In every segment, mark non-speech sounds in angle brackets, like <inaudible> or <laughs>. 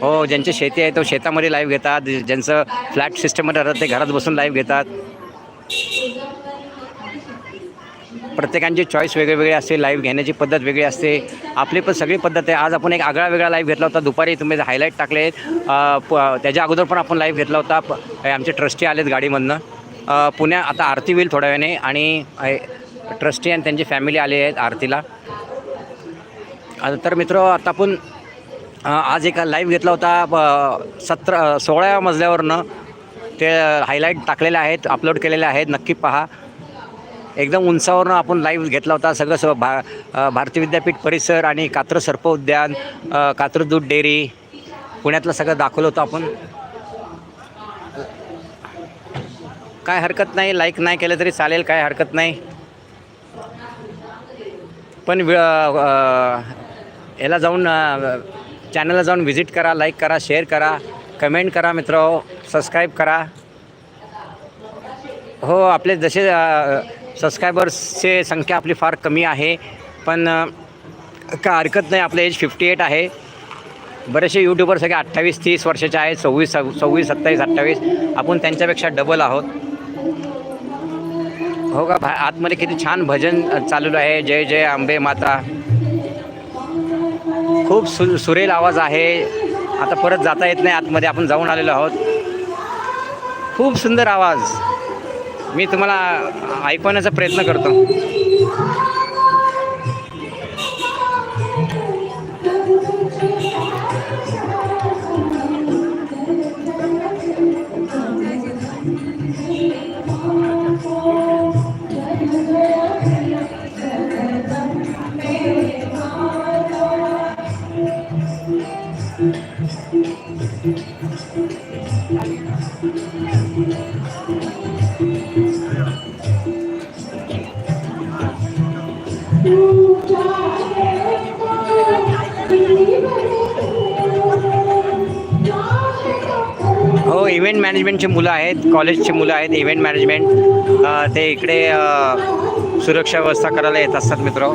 हो ज्यांची शेती आहे तो शेतामध्ये लाईव्ह घेतात ज्यांचं फ्लॅट सिस्टममध्ये राहतात ते घरात बसून लाईव्ह घेतात. प्रत्येकांची चॉईस वेगळी असते लाईव्ह घेण्याची पद्धत वेगळी असते. आपली पण सगळी पद्धत आहे. आज आपण एक आगळा वेगळा लाईव्ह घेतला होता. दुपारी तुम्ही हायलाईट टाकले प- त्याच्या अगोदर पण आपण लाईव्ह घेतला होता. आमचे ट्रस्टी आलेत गाडीमधनं. पुण्या आता आरती होईल थोड्या वेळाने आणि ट्रस्टी आणि त्यांची फॅमिली आली आहेत आरतीला. तर मित्र आता आपण आज एका लाईव्ह घेतला होता सतरा सोळा मजल्यावरनं. ते हायलाईट टाकलेले आहेत अपलोड केलेले आहेत नक्की पहा. एकदम उंचावरनं आपण लाईव्ह घेतला होता सगळं स भा भारतीय विद्यापीठ परिसर आणि कात्र सर्प उद्यान कात्र दूध डेअरी पुण्यातलं सगळं दाखवलं होतं आपण. काय हरकत नाही लाईक नाही केलं तरी चालेल काय हरकत नाही. पण वे- याला जाऊन चॅनलला जाऊन व्हिजिट करा लाईक करा शेअर करा कमेंट करा मित्र सबस्क्राईब करा. हो आपले जसे सबस्क्रायबर्सचे संख्या आपली फार कमी आहे पण का हरकत नाही आपलं एज फिफ्टी एट आहे. बरेचसे यूट्यूबर सगळे अठ्ठावीस तीस वर्षाचे आहेत सव्वीस सव्वीस सत्तावीस अठ्ठावीस. आपण त्यांच्यापेक्षा डबल आहोत. हो का? भा आतमध्ये किती छान भजन चालू आहे. जय जय आंबे माता. खूप सु सुरेल आवाज आहे. आता परत जाता येत नाही आतमध्ये आपण जाऊन आलेलो आहोत. खूप सुंदर आवाज. मी तुम्हाला ऐकवण्याचा प्रयत्न करतो. हो इव्हेंट मॅनेजमेंटचे मुलं आहेत कॉलेजचे मुलं आहेत इव्हेंट मॅनेजमेंट ते इकडे सुरक्षा व्यवस्था करायला येत असतात मित्र.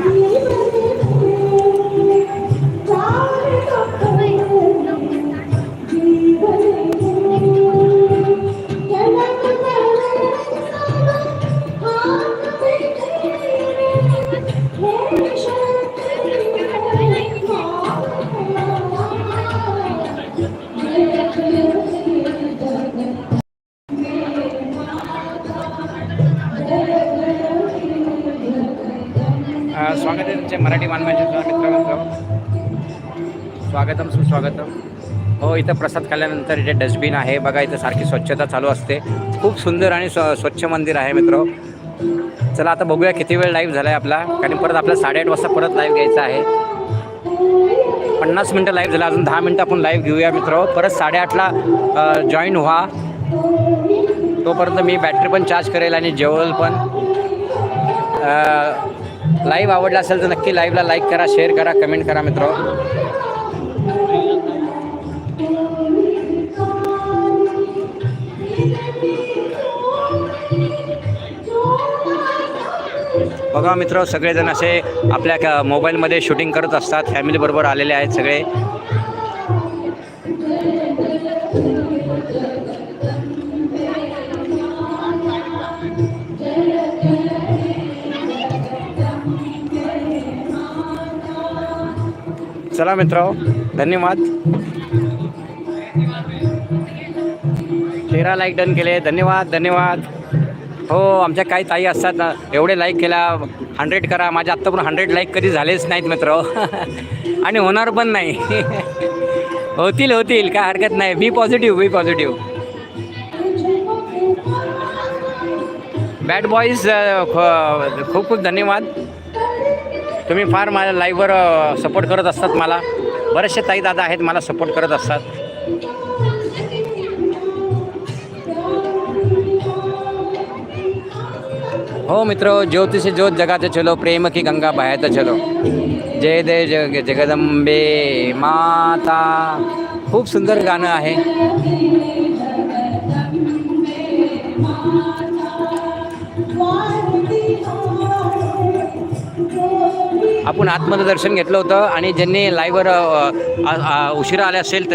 स्वागत आहे तुमचे मराठी मानवाच्या मित्र मित्र स्वागतम सुस्वागतम. हो इथं प्रसाद खाल्ल्यानंतर इथे डस्टबिन आहे. बघा इथं सारखी स्वच्छता चालू असते. खूप सुंदर आणि स्व स्वच्छ मंदिर आहे मित्र. चला आता बघूया किती वेळ लाईव्ह झाला आहे आपला. कारण परत आपला साडेआठ वाजता परत लाईव्ह घ्यायचा आहे. पन्नास मिनटं लाईव्ह झाला. अजून दहा मिनटं आपण लाईव्ह घेऊया मित्र. परत साडेआठला जॉईन व्हा. तोपर्यंत मी बॅटरी पण चार्ज करेल आणि जेवल पण. लाईव्ह आवडला असेल तर नक्की लाईव्हला लाईक करा शेअर करा कमेंट करा मित्र. बघा मित्र सगळेजण असे आपल्या मोबाईलमध्ये शूटिंग करत असतात. फॅमिलीबरोबर आलेले आहेत सगळे. चला मित्र धन्यवाद. तेरा लाईक डन केले धन्यवाद धन्यवाद. हो आमच्या काही ताई असतात ना एवढे लाईक केला हंड्रेड करा माझ्या आत्ता पण हंड्रेड लाईक कधी झालेच नाहीत मित्र. <laughs> आणि होणार पण नाही. <laughs> होतील होतील काय हरकत नाही. Be positive be positive bad boys खूप खूप धन्यवाद. तुम्ही फार माझ्या लाईव्हवर सपोर्ट करत असतात मला. बरेचसे ताई दादा आहेत मला सपोर्ट करत असतात. हो मित्र ज्योतिष ज्योत जगाचं चलो प्रेम की गंगा बाहेरचं चलो. जय दे जग जगदंबे माता. खूप सुंदर गाणं आहे. आपण आत्मदर्शन घेतलं होतं आणि ज्यांनी लाईव्हवर उशिरा आले असेल तर